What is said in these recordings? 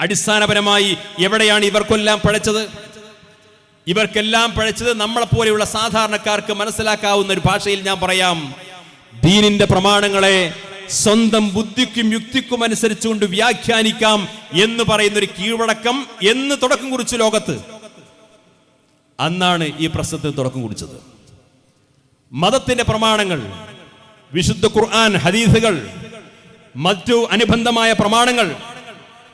അടിസ്ഥാനപരമായി എവിടെയാണ് ഇവർക്കെല്ലാം പഴച്ചത്? ഇവർക്കെല്ലാം പഴച്ചത് നമ്മളെപ്പോലെയുള്ള സാധാരണക്കാർക്ക് മനസ്സിലാക്കാവുന്ന ഒരു ഭാഷയിൽ ഞാൻ പറയാം. ദീനിന്റെ പ്രമാണങ്ങളെ സ്വന്തം ബുദ്ധിക്കും യുക്തിക്കും അനുസരിച്ചുകൊണ്ട് വ്യാഖ്യാനിക്കാം എന്ന് പറയുന്ന ഒരു കീഴ്വടക്കം എന്ന് തുടക്കം കുറിച്ചു ലോകത്ത്. അന്നാണ് ഈ പ്രശ്നത്തിന് തുടക്കം കുറിച്ചത്. മതത്തിന്റെ പ്രമാണങ്ങൾ വിശുദ്ധ ഖുർആൻ ഹദീസുകൾ മറ്റു അനുബന്ധമായ പ്രമാണങ്ങൾ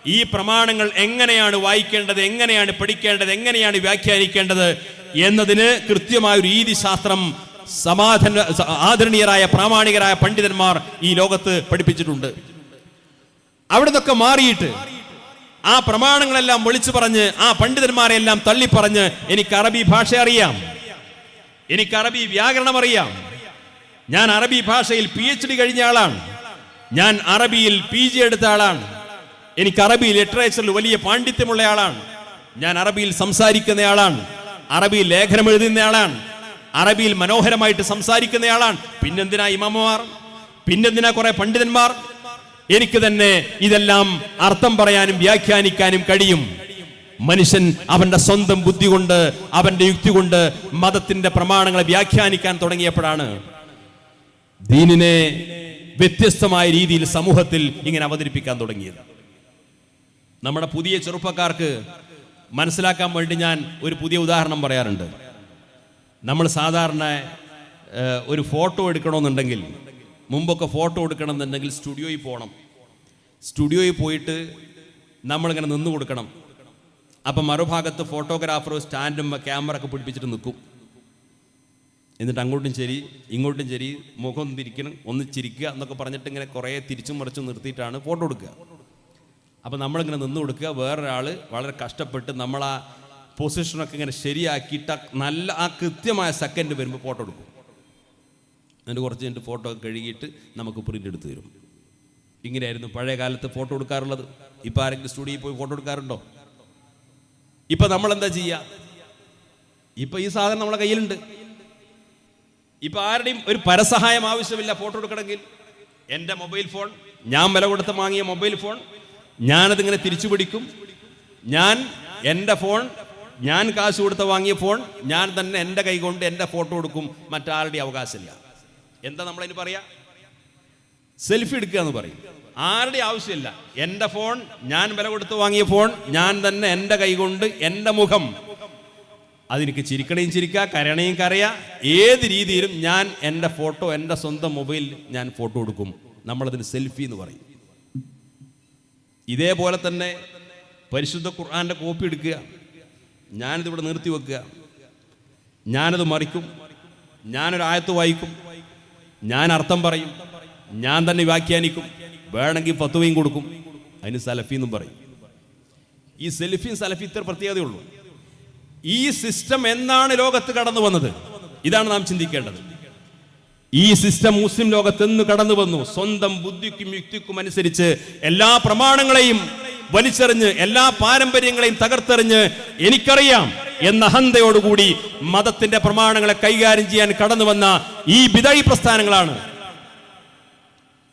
ഈ പ്രമാണങ്ങൾ എങ്ങനെയാണ് വായിക്കേണ്ടത് എങ്ങനെയാണ് പഠിക്കേണ്ടത് എങ്ങനെയാണ് വ്യാഖ്യാനിക്കേണ്ടത് എന്നതിന് കൃത്യമായ ഒരു രീതിശാസ്ത്രം സമാധാന ആദരണീയരായ പ്രാമാണികരായ പണ്ഡിതന്മാർ ഈ ലോകത്ത് പഠിപ്പിച്ചിട്ടുണ്ട്. അവിടെ നിന്നൊക്കെ മാറിയിട്ട് ആ പ്രമാണങ്ങളെല്ലാം വിളിച്ചു പറഞ്ഞ് ആ പണ്ഡിതന്മാരെ എല്ലാം തള്ളിപ്പറഞ്ഞ് എനിക്ക് അറബി ഭാഷ അറിയാം. എനിക്ക് അറബി വ്യാകരണം അറിയാം. ഞാൻ അറബി ഭാഷയിൽ പി എച്ച് ഡി കഴിഞ്ഞ ആളാണ്. ഞാൻ അറബിയിൽ പി ജി എടുത്ത ആളാണ്. എനിക്ക് അറബി ലിറ്ററേച്ചറിൽ വലിയ പാണ്ഡിത്യമുള്ള ആളാണ് ഞാൻ അറബിയിൽ സംസാരിക്കുന്ന ആളാണ് അറബിയിൽ ലേഖനം എഴുതുന്ന ആളാണ് അറബിയിൽ മനോഹരമായിട്ട് സംസാരിക്കുന്ന ആളാണ് പിന്നെന്തിനാ ഇമാമമാർ? പിന്നെന്തിനാ കുറെ പണ്ഡിതന്മാർ? എനിക്ക് തന്നെ ഇതെല്ലാം അർത്ഥം പറയാനും വ്യാഖ്യാനിക്കാനും കഴിയും. മനുഷ്യൻ അവന്റെ സ്വന്തം ബുദ്ധി കൊണ്ട് അവന്റെ യുക്തി കൊണ്ട് മതത്തിന്റെ പ്രമാണങ്ങളെ വ്യാഖ്യാനിക്കാൻ തുടങ്ങിയപ്പോഴാണ് ദീനിനെ വ്യത്യസ്തമായ രീതിയിൽ സമൂഹത്തിൽ ഇങ്ങനെ അവതരിപ്പിക്കാൻ തുടങ്ങിയത്. നമ്മുടെ പുതിയ ചെറുപ്പക്കാർക്ക് മനസ്സിലാക്കാൻ വേണ്ടി ഞാൻ ഒരു പുതിയ ഉദാഹരണം പറയാറുണ്ട്. നമ്മൾ സാധാരണ ഒരു ഫോട്ടോ എടുക്കണമെന്നുണ്ടെങ്കിൽ മുമ്പൊക്കെ ഫോട്ടോ എടുക്കണമെന്നുണ്ടെങ്കിൽ സ്റ്റുഡിയോയിൽ പോകണം. സ്റ്റുഡിയോയിൽ പോയിട്ട് നമ്മളിങ്ങനെ നിന്ന് കൊടുക്കണം. അപ്പം മറുഭാഗത്ത് ഫോട്ടോഗ്രാഫർ സ്റ്റാൻഡും ക്യാമറ ഒക്കെ പിടിപ്പിച്ചിട്ട് നിൽക്കും. എന്നിട്ട് അങ്ങോട്ടും ശരി ഇങ്ങോട്ടും ശരി മുഖം തിരിക്കണം ഒന്ന് ചിരിക്കുക എന്നൊക്കെ പറഞ്ഞിട്ട് ഇങ്ങനെ കുറേ തിരിച്ചും മറിച്ചും നിർത്തിയിട്ടാണ് ഫോട്ടോ എടുക്കുക. അപ്പം നമ്മളിങ്ങനെ നിന്ന് കൊടുക്കുക. വേറൊരാൾ വളരെ കഷ്ടപ്പെട്ട് നമ്മൾ ആ പൊസിഷനൊക്കെ ഇങ്ങനെ ശരിയാക്കിയിട്ട് നല്ല ആ കൃത്യമായ സെക്കൻഡ് വരുമ്പോൾ ഫോട്ടോ എടുക്കും. എന്നിട്ട് കുറച്ച് കഴിഞ്ഞിട്ട് ഫോട്ടോ കഴുകിയിട്ട് നമുക്ക് പ്രിന്റ് എടുത്ത് തരും. ഇങ്ങനെയായിരുന്നു പഴയ കാലത്ത് ഫോട്ടോ എടുക്കാറുള്ളത്. ഇപ്പോൾ ആരെങ്കിലും സ്റ്റുഡിയോയിൽ പോയി ഫോട്ടോ എടുക്കാറുണ്ടോ? ഇപ്പം നമ്മൾ എന്താ ചെയ്യുക ഇപ്പം ഈ സാധനം നമ്മളെ കയ്യിലുണ്ട്. ഇപ്പം ആരുടെയും ഒരു പരസഹായം ആവശ്യമില്ല ഫോട്ടോ എടുക്കണമെങ്കിൽ. എന്റെ മൊബൈൽ ഫോൺ ഞാൻ വില കൊടുത്ത് വാങ്ങിയ മൊബൈൽ ഫോൺ ഞാനതിങ്ങനെ തിരിച്ചു പിടിക്കും ഞാൻ എന്റെ ഫോൺ ഞാൻ കാശ് കൊടുത്ത് വാങ്ങിയ ഫോൺ ഞാൻ തന്നെ എന്റെ കൈ കൊണ്ട് എന്റെ ഫോട്ടോ എടുക്കും മറ്റാരുടെയും അവകാശമില്ല. എന്താ നമ്മളതിന് പറയാ? സെൽഫി എടുക്കുക എന്ന് പറയും. ആരുടെ ആവശ്യമില്ല. എന്റെ ഫോൺ ഞാൻ വില കൊടുത്ത് വാങ്ങിയ ഫോൺ ഞാൻ തന്നെ എന്റെ കൈ കൊണ്ട് എന്റെ മുഖം. അതെനിക്ക് ചിരിക്കണേയും ചിരിക്കുക കരയണേയും കരയാ. ഏത് രീതിയിലും ഞാൻ എന്റെ ഫോട്ടോ എന്റെ സ്വന്തം മൊബൈലിൽ ഞാൻ ഫോട്ടോ എടുക്കും. നമ്മളതിന് സെൽഫി എന്ന് പറയും. ഇതേപോലെ തന്നെ പരിശുദ്ധ ഖുർആന്റെ കോപ്പി എടുക്കുക. ഞാനിതിവിടെ നിർത്തി വെക്കുക. ഞാനത് മറിക്കും. ഞാനൊരു ആയത്ത് വായിക്കും. ഞാൻ അർത്ഥം പറയും. ഞാൻ തന്നെ വ്യാഖ്യാനിക്കും. വേണമെങ്കിൽ ഫത്തുവയും കൊടുക്കും. അതിന് സലഫി എന്നും പറയും. ഈ സെൽഫിയും സലഫി ഇത്ര പ്രത്യേകതയുള്ളൂ. ഈ സിസ്റ്റം എന്നാണ് ലോകത്ത് കടന്നു വന്നത്? ഇതാണ് നാം ചിന്തിക്കേണ്ടത്. ഈ സിസ്റ്റം മുസ്ലിം ലോകത്ത് നിന്ന് കടന്നു വന്നു. സ്വന്തം ബുദ്ധിക്കും യുക്തിക്കും അനുസരിച്ച് എല്ലാ പ്രമാണങ്ങളെയും വലിച്ചെറിഞ്ഞ് എല്ലാ പാരമ്പര്യങ്ങളെയും തകർത്തെറിഞ്ഞ് എനിക്കറിയാം എന്ന അഹന്തയോടുകൂടി മതത്തിന്റെ പ്രമാണങ്ങളെ കൈകാര്യം ചെയ്യാൻ കടന്നു വന്ന ഈ വിതഴി പ്രസ്ഥാനങ്ങളാണ്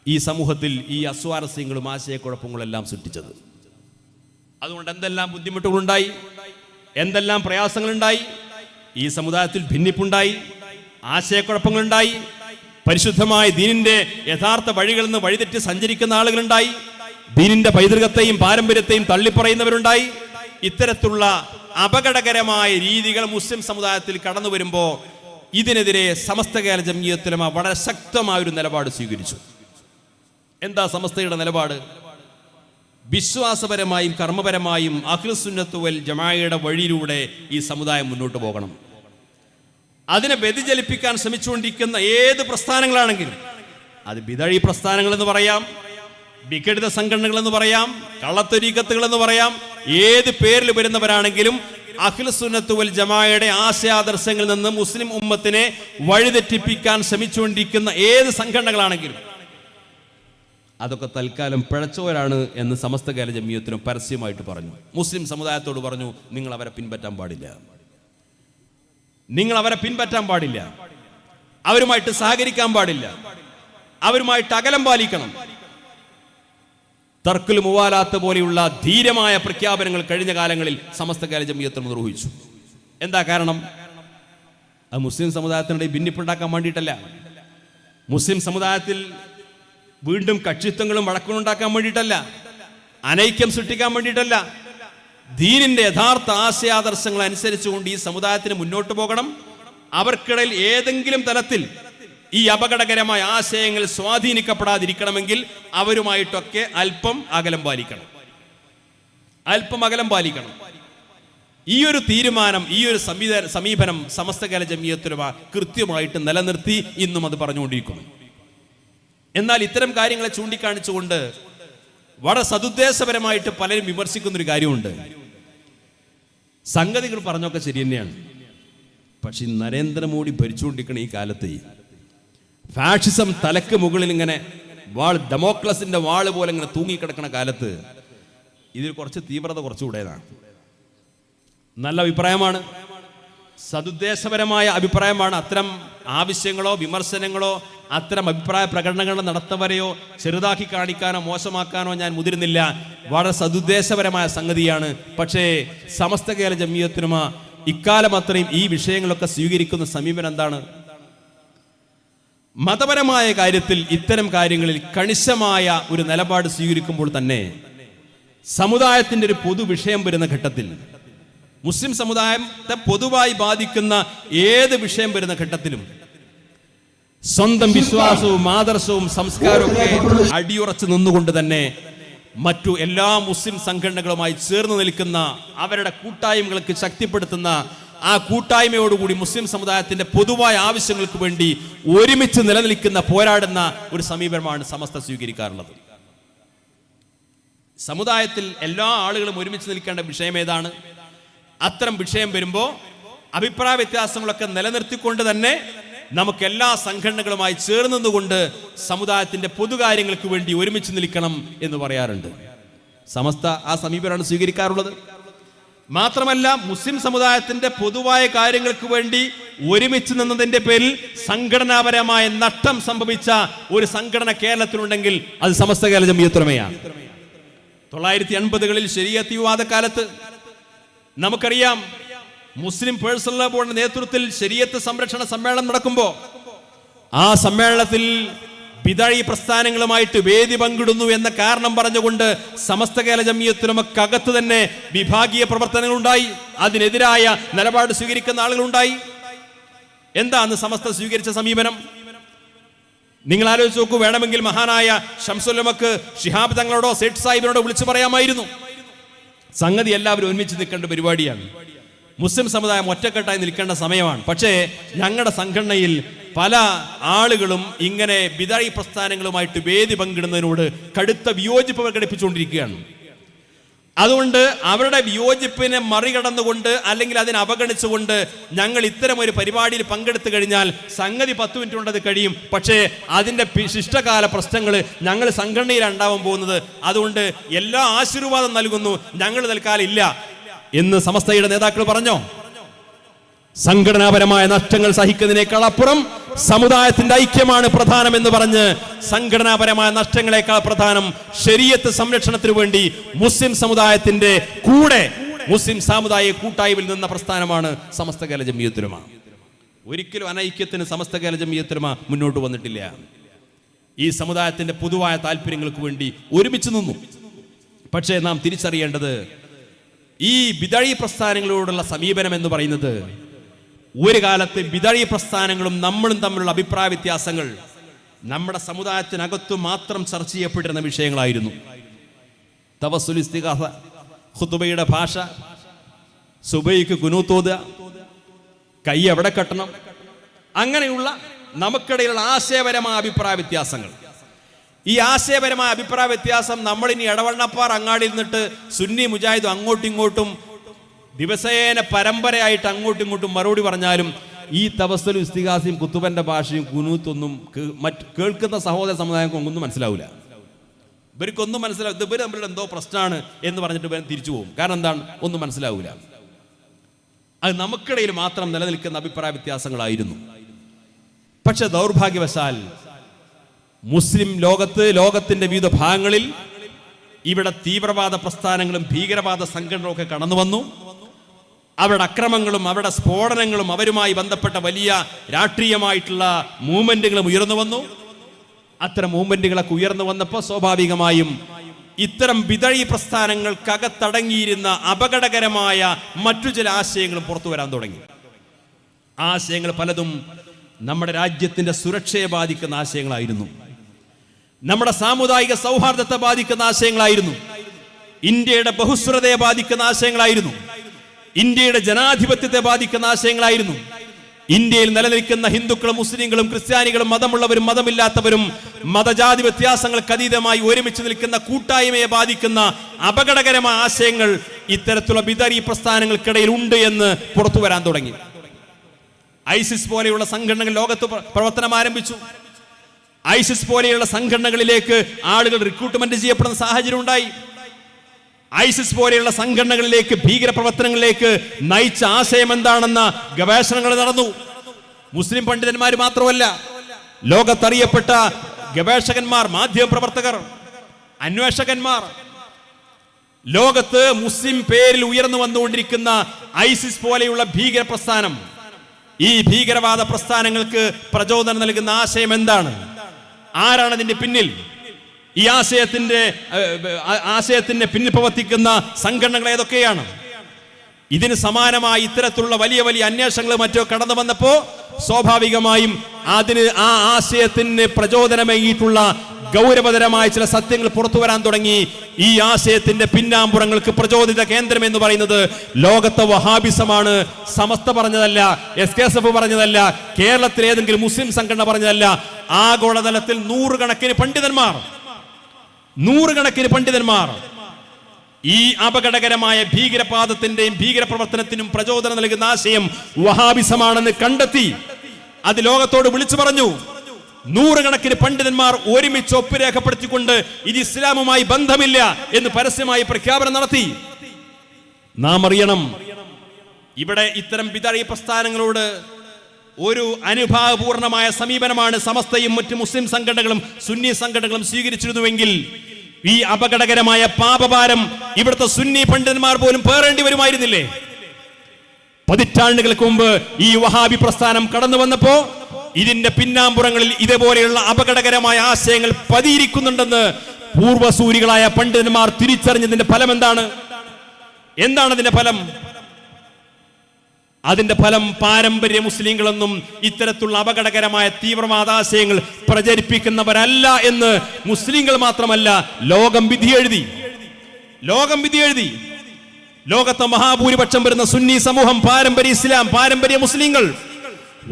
ഈ സമൂഹത്തിൽ ഈ അസ്വാരസ്യങ്ങളും ആശയക്കുഴപ്പങ്ങളും എല്ലാം സൃഷ്ടിച്ചത്. അതുകൊണ്ട് എന്തെല്ലാം ബുദ്ധിമുട്ടുകളുണ്ടായി? എന്തെല്ലാം പ്രയാസങ്ങളുണ്ടായി? ഈ സമുദായത്തിൽ ഭിന്നിപ്പുണ്ടായി? ആശയക്കുഴപ്പങ്ങളുണ്ടായി? പരിശുദ്ധമായ ദീനിന്റെ യഥാർത്ഥ വഴികളിൽ നിന്ന് വഴിതെറ്റി സഞ്ചരിക്കുന്ന ആളുകളുണ്ടായി. ദീനിന്റെ പൈതൃകത്തെയും പാരമ്പര്യത്തെയും തള്ളിപ്പറയുന്നവരുണ്ടായി. ഇത്തരത്തിലുള്ള അപകടകരമായ രീതികൾ മുസ്ലിം സമുദായത്തിൽ കടന്നു വരുമ്പോൾ ഇതിനെതിരെ സമസ്ത കേരള ജംഗീയത്തിലും വളരെ ശക്തമായ ഒരു നിലപാട് സ്വീകരിച്ചു. എന്താ സമസ്തയുടെ നിലപാട്? വിശ്വാസപരമായും കർമ്മപരമായും അഖിൽ സുന്നത്തുവൽ ജമായയുടെ വഴിയിലൂടെ ഈ സമുദായം മുന്നോട്ട് പോകണം. അതിനെ വ്യതിചലിപ്പിക്കാൻ ശ്രമിച്ചുകൊണ്ടിരിക്കുന്ന ഏത് പ്രസ്ഥാനങ്ങളാണെങ്കിലും അത് ബിതഴി പ്രസ്ഥാനങ്ങൾ എന്ന് പറയാം വിഘടിത സംഘടനകൾ എന്ന് പറയാം കള്ളത്തൊരീക്കത്തുകൾ എന്ന് പറയാം ഏത് പേരിൽ വരുന്നവരാണെങ്കിലും അഖിൽസുന്നത്തുവൽ ജമായയുടെ ആശയാദർശങ്ങളിൽ നിന്ന് മുസ്ലിം ഉമ്മത്തിനെ വഴിതെറ്റിപ്പിക്കാൻ ശ്രമിച്ചുകൊണ്ടിരിക്കുന്ന ഏത് സംഘടനകളാണെങ്കിലും അതൊക്കെ തൽക്കാലം പിഴച്ചവരാണ് എന്ന് സമസ്ത കാല ജമിയത്തിനും പരസ്യമായിട്ട് പറഞ്ഞു. മുസ്ലിം സമുദായത്തോട് പറഞ്ഞു നിങ്ങൾ അവരെ പിൻപറ്റാൻ പാടില്ല. നിങ്ങൾ അവരെ പിൻപറ്റാൻ പാടില്ല. അവരുമായിട്ട് സഹകരിക്കാൻ പാടില്ല. അവരുമായിട്ട് അകലം പാലിക്കണം. തർക്കിൽ മുവാലാത്ത് പോലെയുള്ള ധീരമായ പ്രഖ്യാപനങ്ങൾ കഴിഞ്ഞ കാലങ്ങളിൽ സമസ്ത കാല ജമിയത്ത് നിർവഹിച്ചു എന്താ കാരണം? അത് മുസ്ലിം സമുദായത്തിനിടയിൽ ഭിന്നിപ്പുണ്ടാക്കാൻ വേണ്ടിയിട്ടല്ല. മുസ്ലിം സമുദായത്തിൽ വീണ്ടും കക്ഷിത്വങ്ങളും വഴക്കുകളുണ്ടാക്കാൻ വേണ്ടിയിട്ടല്ല. അനൈക്യം സൃഷ്ടിക്കാൻ വേണ്ടിയിട്ടല്ല. ദീനിന്റെ യഥാർത്ഥ ആശയാദർശങ്ങൾ അനുസരിച്ചുകൊണ്ട് ഈ സമുദായത്തിന് മുന്നോട്ട് പോകണം. അവർക്കിടയിൽ ഏതെങ്കിലും തലത്തിൽ ഈ അപകടകരമായ ആശയങ്ങൾ സ്വാധീനിക്കപ്പെടാതിരിക്കണമെങ്കിൽ അവരുമായിട്ടൊക്കെ അല്പം അകലം പാലിക്കണം. അല്പം അകലം പാലിക്കണം. ഈ ഒരു തീരുമാനം ഈ ഒരു സംവിധാന സമീപനം സമസ്തകാല ജമീയത്തിലുമ കൃത്യമായിട്ട് നിലനിർത്തി ഇന്നും അത് പറഞ്ഞുകൊണ്ടിരിക്കുന്നു. എന്നാൽ ഇത്തരം കാര്യങ്ങളെ ചൂണ്ടിക്കാണിച്ചുകൊണ്ട് വളരെ സതുദ്ദേശപരമായിട്ട് പലരും വിമർശിക്കുന്ന ഒരു കാര്യമുണ്ട്. സംഗതികൾ പറഞ്ഞൊക്കെ ശരി തന്നെയാണ്. പക്ഷെ നരേന്ദ്രമോദി ഭരിച്ചുകൊണ്ടിരിക്കുന്ന ഈ കാലത്ത് ഫാഷിസം തലക്ക് മുകളിൽ ഇങ്ങനെ വാൾ ഡെമോക്രസിന്റെ വാൾ പോലെ ഇങ്ങനെ തൂങ്ങിക്കിടക്കുന്ന കാലത്ത് ഇതിൽ കുറച്ച് തീവ്രത കുറച്ചുകൂടേതാണ് നല്ല അഭിപ്രായമാണ്. സതുദ്ദേശപരമായ അഭിപ്രായമാണ് അത്തരം ആവശ്യങ്ങളോ വിമർശനങ്ങളോ അത്തരം അഭിപ്രായ പ്രകടനങ്ങൾ നടത്തവരെയോ ചെറുതാക്കി കാണിക്കാനോ മോശമാക്കാനോ ഞാൻ മുതിരുന്നില്ല. വളരെ സതുദ്ദേശപരമായ സംഗതിയാണ്. പക്ഷേ സമസ്ത കേരള ജമീയത്തിനുമ ഇക്കാലം അത്രയും ഈ വിഷയങ്ങളൊക്കെ സ്വീകരിക്കുന്ന സമീപനം എന്താണ്? മതപരമായ കാര്യത്തിൽ ഇത്തരം കാര്യങ്ങളിൽ കണിശമായ ഒരു നിലപാട് സ്വീകരിക്കുമ്പോൾ തന്നെ സമുദായത്തിന്റെ ഒരു പൊതു വിഷയം വരുന്ന ഘട്ടത്തിൽ മുസ്ലിം സമുദായത്തെ പൊതുവായി ബാധിക്കുന്ന ഏത് വിഷയം വരുന്ന ഘട്ടത്തിലും സ്വന്തം വിശ്വാസവും ആദർശവും സംസ്കാരവും ഒക്കെ അടിയുറച്ച് നിന്നുകൊണ്ട് തന്നെ മറ്റു എല്ലാ മുസ്ലിം സംഘടനകളുമായി ചേർന്ന് നിൽക്കുന്ന അവരുടെ കൂട്ടായ്മകൾക്ക് ശക്തിപ്പെടുത്തുന്ന ആ കൂട്ടായ്മയോടുകൂടി മുസ്ലിം സമുദായത്തിന്റെ പൊതുവായ ആവശ്യങ്ങൾക്ക് വേണ്ടി ഒരുമിച്ച് നിലനിൽക്കുന്ന പോരാടുന്ന ഒരു സമീപനമാണ് സമസ്ത സ്വീകരിക്കാറുള്ളത്. സമുദായത്തിൽ എല്ലാ ആളുകളും ഒരുമിച്ച് നിൽക്കേണ്ട വിഷയം ഏതാണ്? അത്തരം വിഷയം വരുമ്പോൾ അഭിപ്രായ വ്യത്യാസങ്ങളൊക്കെ നിലനിർത്തിക്കൊണ്ട് തന്നെ നമുക്ക് എല്ലാ സംഘടനകളുമായി ചേർന്നുകൊണ്ട് സമുദായത്തിന്റെ പൊതുകാര്യങ്ങൾക്ക് വേണ്ടി ഒരുമിച്ച് നിൽക്കണം എന്ന് പറയാറുണ്ട്. സമസ്ത ആ സമീപനമാണ് സ്വീകരിക്കാറുള്ളത്. മാത്രമല്ല മുസ്ലിം സമുദായത്തിന്റെ പൊതുവായ കാര്യങ്ങൾക്ക് വേണ്ടി ഒരുമിച്ച് നിന്നതിന്റെ പേരിൽ സംഘടനാപരമായ നഷ്ടം സംഭവിച്ച ഒരു സംഘടന കേരളത്തിലുണ്ടെങ്കിൽ അത് സമസ്ത കേരള ജമീയത്തുറമയാണ് തൊള്ളായിരത്തി എൺപതുകളിൽ ശരീഅത്ത് വിവാദ കാലത്ത് നമുക്കറിയാം മുസ്ലിം പേഴ്സണൽ ബോർഡിന്റെ നേതൃത്വത്തിൽ ശരീഅത്ത് സംരക്ഷണ സമ്മേളനം നടക്കുമ്പോൾ ആ സമ്മേളനത്തിൽ പിതഴി പ്രസ്ഥാനങ്ങളുമായിട്ട് വേദി പങ്കിടുന്നു എന്ന കാരണം പറഞ്ഞുകൊണ്ട് സമസ്ത കേരള ജമീയത്തിനുമക്കകത്ത് തന്നെ വിഭാഗീയ പ്രവർത്തനങ്ങൾ ഉണ്ടായി അതിനെതിരായ നിലപാട് സ്വീകരിക്കുന്ന ആളുകളുണ്ടായി. എന്താണ് സമസ്ത സ്വീകരിച്ച സമീപനം? നിങ്ങൾ ആലോചിച്ച് നോക്കൂ വേണമെങ്കിൽ മഹാനായ ഷംസുല്ലമക്ക് ഷിഹാബ് തങ്ങളോടോ സേഠ് സാഹിബിനോടോ വിളിച്ചു പറയാമായിരുന്നു. സംഗതി എല്ലാവരും ഒരുമിച്ച് നിൽക്കേണ്ട പരിപാടിയാണ്. മുസ്ലിം സമുദായം ഒറ്റക്കെട്ടായി നിൽക്കേണ്ട സമയമാണ്. പക്ഷേ ഞങ്ങളുടെ സംഘടനയിൽ പല ആളുകളും ഇങ്ങനെ ബിദായി പ്രസ്ഥാനങ്ങളുമായിട്ട് വേദി പങ്കിടുന്നതിനോട് കടുത്ത വിയോജിപ്പ് പ്രകടിപ്പിച്ചുകൊണ്ടിരിക്കുകയാണ്. അതുകൊണ്ട് അവരുടെ വിയോജിപ്പിനെ മറികടന്നുകൊണ്ട് അല്ലെങ്കിൽ അതിനെ അവഗണിച്ചുകൊണ്ട് ഞങ്ങൾ ഇത്തരം ഒരു പരിപാടിയിൽ പങ്കെടുത്തു കഴിഞ്ഞാൽ സംഗതി പത്ത് മിനിറ്റ് കൊണ്ടത് കഴിയും. പക്ഷേ അതിന്റെ ശിഷ്ടകാല പ്രശ്നങ്ങൾ ഞങ്ങൾ സംഘടനയിലാണ് ഉണ്ടാവാൻ പോകുന്നത് അതുകൊണ്ട് എല്ലാ ആശീർവാദം നൽകുന്നു. ഞങ്ങൾ തൽക്കാലം ഇല്ല. എന്ന് സമസ്തയുടെ നേതാക്കൾ പറഞ്ഞോ? സംഘടനാപരമായ നഷ്ടങ്ങൾ സഹിക്കുന്നതിനേക്കാൾ അപ്പുറം സമുദായത്തിന്റെ ഐക്യമാണ് പ്രധാനം എന്ന് പറഞ്ഞ് സംഘടനാപരമായ നഷ്ടങ്ങളെക്കാൾ പ്രധാനം ശരീരത്ത് സംരക്ഷണത്തിനു വേണ്ടി മുസ്ലിം സമുദായത്തിന്റെ കൂടെ മുസ്ലിം സാമുദായിക കൂട്ടായ്മയിൽ നിന്ന പ്രസ്ഥാനമാണ് സമസ്ത കേരള ജമിയത്തുലമ. ഒരിക്കലും അനൈക്യത്തിന് സമസ്ത കേരള ജമിയത്തുലമ മുന്നോട്ട് വന്നിട്ടില്ല. ഈ സമുദായത്തിന്റെ പൊതുവായ താല്പര്യങ്ങൾക്ക് വേണ്ടി ഒരുമിച്ച് നിന്നു. പക്ഷേ നാം തിരിച്ചറിയേണ്ടത് ഈ ബിദഴി പ്രസ്ഥാനങ്ങളോടുള്ള സമീപനം എന്ന് പറയുന്നത് ഒരു കാലത്ത് വിതഴി പ്രസ്ഥാനങ്ങളും നമ്മളും തമ്മിലുള്ള അഭിപ്രായ വ്യത്യാസങ്ങൾ നമ്മുടെ സമുദായത്തിനകത്തു മാത്രം ചർച്ച ചെയ്യപ്പെട്ടിരുന്ന വിഷയങ്ങളായിരുന്നു. തവസുൽ ഇസ്തിഗാസ ഖുതുബയുടെ ഭാഷ സുബൈക്ക് കുനൂത്തോത് കൈ എവിടെ കെട്ടണം? അങ്ങനെയുള്ള നമുക്കിടയിലുള്ള ആശയപരമായ അഭിപ്രായ വ്യത്യാസങ്ങൾ. ഈ ആശയപരമായ അഭിപ്രായ വ്യത്യാസം നമ്മളിനി ഇടവണ്ണപ്പാർ അങ്ങാടിയിൽ നിന്നിട്ട് സുന്നി മുജാഹിദ് അങ്ങോട്ടും ഇങ്ങോട്ടും ദിവസേന പരമ്പരയായിട്ട് അങ്ങോട്ടും ഇങ്ങോട്ടും മറുപടി പറഞ്ഞാലും ഈ തപസ്സലും ഇസ്തിഹാസിയും കുത്തുബന്റെ ഭാഷയും കുനൂത്തൊന്നും മറ്റ് കേൾക്കുന്ന സഹോദര സമുദായങ്ങൾക്ക് ഒന്നും മനസ്സിലാവില്ല ഇവർക്കൊന്നും മനസ്സിലാവും ഇവർ തമ്മിലുള്ള എന്തോ പ്രശ്നമാണ് എന്ന് പറഞ്ഞിട്ട് ഇവർ തിരിച്ചു പോകും. കാരണം എന്താണ്? ഒന്നും മനസ്സിലാവില്ല അത് നമുക്കിടയിൽ മാത്രം നിലനിൽക്കുന്ന അഭിപ്രായ വ്യത്യാസങ്ങളായിരുന്നു. പക്ഷെ ദൗർഭാഗ്യവശാൽ മുസ്ലിം ലോകത്ത് ലോകത്തിന്റെ വിവിധ ഭാഗങ്ങളിൽ ഇവിടെ തീവ്രവാദ പ്രസ്ഥാനങ്ങളും ഭീകരവാദ സംഘടനകളും ഒക്കെ കടന്നു വന്നു അവരുടെ അക്രമങ്ങളും അവരുടെ സ്ഫോടനങ്ങളും അവരുമായി ബന്ധപ്പെട്ട വലിയ രാഷ്ട്രീയമായിട്ടുള്ള മൂവ്മെന്റുകളും ഉയർന്നു വന്നു. അത്തരം മൂവ്മെന്റുകളൊക്കെ ഉയർന്നു വന്നപ്പോൾ സ്വാഭാവികമായും ഇത്തരം വിതഴി പ്രസ്ഥാനങ്ങൾക്കകത്തടങ്ങിയിരുന്ന അപകടകരമായ മറ്റു ചില ആശയങ്ങളും പുറത്തു വരാൻ തുടങ്ങി. ആശയങ്ങൾ പലതും നമ്മുടെ രാജ്യത്തിന്റെ സുരക്ഷയെ ബാധിക്കുന്ന ആശയങ്ങളായിരുന്നു. നമ്മുടെ സാമുദായിക സൗഹാർദ്ദത്തെ ബാധിക്കുന്ന ആശയങ്ങളായിരുന്നു. ഇന്ത്യയുടെ ബഹുസ്വരതയെ ബാധിക്കുന്ന ആശയങ്ങളായിരുന്നു. ഇന്ത്യയുടെ ജനാധിപത്യത്തെ ബാധിക്കുന്ന ആശയങ്ങളായിരുന്നു. ഇന്ത്യയിൽ നിലനിൽക്കുന്ന ഹിന്ദുക്കളും മുസ്ലിങ്ങളും ക്രിസ്ത്യാനികളും മതമുള്ളവരും മതമില്ലാത്തവരും മതജാതി വ്യത്യാസങ്ങൾക്ക് അതീതമായി ഒരുമിച്ച് നിൽക്കുന്ന കൂട്ടായ്മയെ ബാധിക്കുന്ന അപകടകരമായ ആശയങ്ങൾ ഇത്തരത്തിലുള്ള ബിദരി പ്രസ്ഥാനങ്ങൾക്കിടയിൽ ഉണ്ട് എന്ന് പുറത്തു വരാൻ തുടങ്ങി. ഐസിസ് പോലെയുള്ള സംഘടനകൾ ലോകത്ത് പ്ര- പ്രവർത്തനം ആരംഭിച്ചു. ഐസിസ് പോലെയുള്ള സംഘടനകളിലേക്ക് ആളുകൾ റിക്രൂട്ട്മെന്റ് ചെയ്യപ്പെടുന്ന സാഹചര്യം ഉണ്ടായി. ഐസിസ് പോലെയുള്ള സംഘടനകളിലേക്ക് ഭീകരപ്രവർത്തനങ്ങളിലേക്ക് നയിച്ച ആശയം എന്താണെന്ന ഗവേഷണങ്ങൾ നടന്നു. മുസ്ലിം പണ്ഡിതന്മാർ മാത്രമല്ല ലോകത്തറിയപ്പെട്ട ഗവേഷകന്മാർ മാധ്യമപ്രവർത്തകർ അന്വേഷകന്മാർ ലോകത്ത് മുസ്ലിം പേരിൽ ഉയർന്നു വന്നുകൊണ്ടിരിക്കുന്ന ഐസിസ് പോലെയുള്ള ഭീകര പ്രസ്ഥാനം ഈ ഭീകരവാദ പ്രസ്ഥാനങ്ങൾക്ക് പ്രചോദനം നൽകുന്ന ആശയം എന്താണ്? ആരാണ് അതിന്റെ പിന്നിൽ? ഈ ആശയത്തിന്റെ ആശയത്തിന്റെ പിന്നിൽ പ്രവർത്തിക്കുന്ന സംഘടനകൾ ഏതൊക്കെയാണ്? ഇതിന് സമാനമായി ഇത്തരത്തിലുള്ള വലിയ വലിയ അന്വേഷണങ്ങൾ മറ്റോ കടന്നു വന്നപ്പോ സ്വാഭാവികമായും അതിന് ആ ആശയത്തിന് പ്രചോദനമേകിയിട്ടുള്ള ഗൗരവതരമായ ചില സത്യങ്ങൾ പുറത്തു വരാൻ തുടങ്ങി. ഈ ആശയത്തിന്റെ പിന്നാമ്പുറങ്ങൾക്ക് പ്രചോദിത കേന്ദ്രം എന്ന് പറയുന്നത് ലോകത്തെ വഹാബിസമാണ്. സമസ്ത പറഞ്ഞതല്ല എസ് കെ എസ് എഫ് പറഞ്ഞതല്ല കേരളത്തിലെ ഏതെങ്കിലും മുസ്ലിം സംഘടന പറഞ്ഞതല്ല. ആഗോളതലത്തിൽ നൂറുകണക്കിന് പണ്ഡിതന്മാർ നൂറുകണക്കിന് പണ്ഡിതന്മാർ ഈ അപകടകരമായ ഭീകരപാദത്തിന്റെയും ഭീകരപ്രവർത്തനത്തിനും പ്രചോദനം നൽകുന്ന ആശയം വഹാബിസമാണെന്ന് കണ്ടെത്തി അത് ലോകത്തോട് വിളിച്ചു പറഞ്ഞു. നൂറുകണക്കിന് പണ്ഡിതന്മാർ ഒരുമിച്ച് ഒപ്പ് രേഖപ്പെടുത്തിക്കൊണ്ട് ഇത് ഇസ്ലാമുമായി ബന്ധമില്ല എന്ന് പരസ്യമായി പ്രഖ്യാപനം നടത്തി. നാം അറിയണം ഇവിടെ ഇത്തരം പിതാഴി പ്രസ്ഥാനങ്ങളോട് ഒരു അനുഭാവപൂർണമായ സമീപനമാണ് സമസ്തയും മറ്റ് മുസ്ലിം സംഘടനകളും സുന്നി സംഘടനകളും സ്വീകരിച്ചിരുന്നുവെങ്കിൽ ഈ അപകടകരമായ പാപഭാരം ഇവിടുത്തെ സുന്നി പണ്ഡിതന്മാർ പോലും പേറേണ്ടി വരുമായിരുന്നില്ലേ? പതിറ്റാണ്ടുകൾക്ക് മുമ്പ് ഈ വഹാബി പ്രസ്ഥാനം കടന്നു വന്നപ്പോ ഇതിന്റെ പിന്നാമ്പുറങ്ങളിൽ ഇതേപോലെയുള്ള അപകടകരമായ ആശയങ്ങൾ പതിയിരിക്കുന്നുണ്ടെന്ന് പൂർവസൂരികളായ പണ്ഡിതന്മാർ തിരിച്ചറിഞ്ഞതിന്റെ ഫലം എന്താണ് എന്താണ് അതിന്റെ ഫലം? അതിന്റെ ഫലം പാരമ്പര്യ മുസ്ലിങ്ങളെന്നും ഇത്തരത്തിലുള്ള അപകടകരമായ തീവ്രവാദാശയങ്ങൾ പ്രചരിപ്പിക്കുന്നവരല്ല എന്ന് മുസ്ലിങ്ങൾ മാത്രമല്ല ലോകം വിധി എഴുതി. ലോകം വിധി എഴുതി. ലോകത്തെ മഹാഭൂരിപക്ഷം വരുന്ന സുന്നി സമൂഹം പാരമ്പര്യ ഇസ്ലാം പാരമ്പര്യ മുസ്ലിങ്ങൾ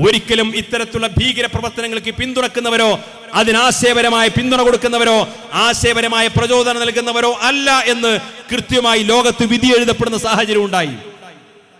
ഒരിക്കലും ഇത്തരത്തിലുള്ള ഭീകര പ്രവർത്തനങ്ങൾക്ക് പിന്തുണക്കുന്നവരോ അതിനാശയപരമായ പിന്തുണ കൊടുക്കുന്നവരോ ആശയപരമായ പ്രചോദനം നൽകുന്നവരോ അല്ല എന്ന് കൃത്യമായി ലോകത്ത് വിധി എഴുതപ്പെടുന്ന സാഹചര്യം ഉണ്ടായി.